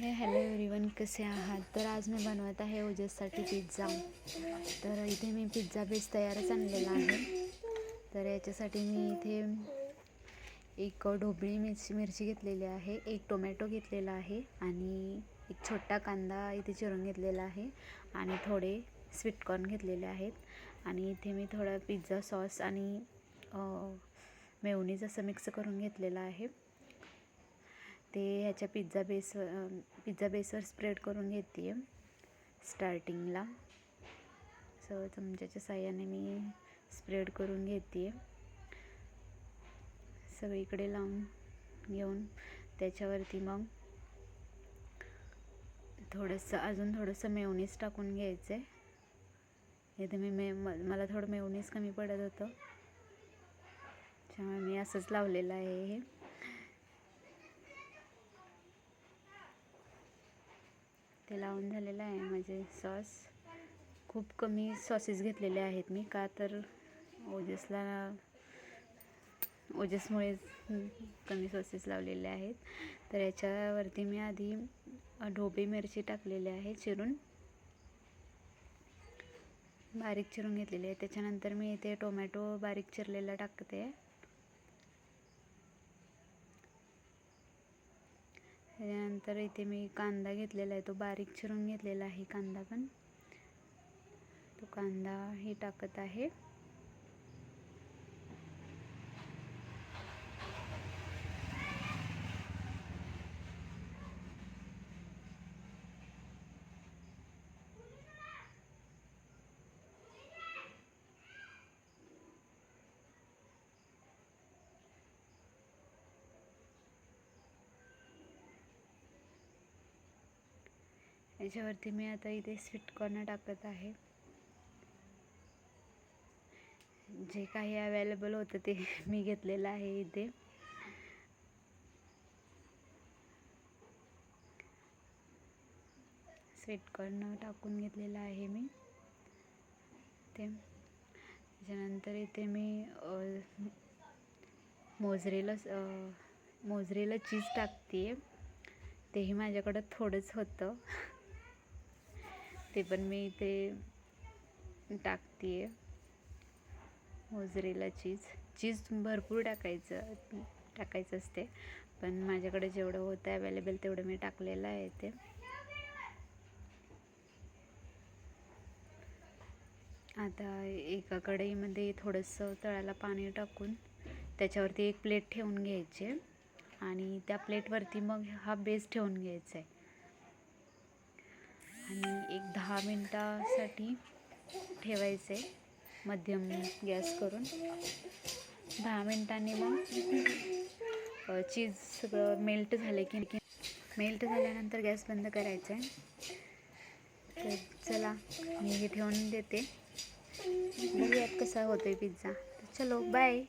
हे hello everyone कसे आहात? तर आज मी बनवत आहे ओजससाठी पिझ्झा तर इथे मी पिझ्झा बेस तयारच आणलेला आहे. तर याच्यासाठी मी इथे एक ढोबळी मिरची मिरची घेतलेली आहे एक टोमॅटो घेतलेला आहे आणि एक छोटा कांदा इथे चिरून घेतलेला आहे आणि थोडे स्वीटकॉर्न घेतलेले आहेत. आणि इथे मी थोडा पिझ्झा सॉस आणि मेवणीज असं मिक्स करून घेतलेलं आहे. ते ह्याच्या पिझ्झा बेस पिझ्झा बेसवर स्प्रेड करून घेते आहे स्टार्टिंगला. सो चमच्याच्या साह्याने मी स्प्रेड करून घेते. आहे सगळीकडे लावून घेऊन त्याच्यावरती मग थोडंसं अजून थोडंसं मेवनीस टाकून घ्यायचं. आहे इथे मी मे मला थोडं मेवनीस कमी पडत होतं. त्यामुळे मी असंच लावलेलं आहे हे. ते लावून झालेलं आहे माझे सॉस. खूप कमी सॉसेस घेतलेले आहेत मी का तर ओजसला ओजसमुळे कमी सॉसेस लावलेले आहेत. तर याच्यावरती मी आधी ढोबी मिरची टाकलेली आहे चिरून. बारीक चिरून घेतलेली आहे. त्याच्यानंतर मी इथे टोमॅटो बारीक चिरलेला टाकते. त्याच्यानंतर इथे मी कांदा घेतलेला आहे. तो बारीक चिरून घेतलेला आहे कांदा पण. तो कांदा हे टाकत आहे. याच्यावरती मी आता इथे स्वीट कॉर्न टाकत आहे. जे काही अवेलेबल होतं ते मी घेतलेलं आहे इथे. स्वीट कॉर्न टाकून घेतलेलं आहे मी. ते त्याच्यानंतर इथे मी मोजरेला मोजरेला चीज टाकते तेही माझ्याकडं थोडंच होतं. ते पण मी इथे टाकते मोजरेला चीज. चीज भरपूर टाकायचं टाकायचं असते. पण माझ्याकडे जेवढं होतं अवेलेबल तेवढं मी टाकलेलं आहे ते आता एका कढईमध्ये थोडंसं तळाला पाणी टाकून त्याच्यावरती एक प्लेट ठेवून घ्यायचे. आणि त्या प्लेटवरती मग हा बेस ठेवून घ्यायचा आहे. आणि एक दहा मिनटासाठी ठेवायचे मध्यम गॅस करून. दहा मिनटांनी मग चीज सगळं मेल्ट झाले की मेल्ट झाल्यानंतर गॅस बंद करायचा आहे. तर चला मी हे ठेवून देते. बघूयात कसा होतो आहे पिझ्झा चलो बाय.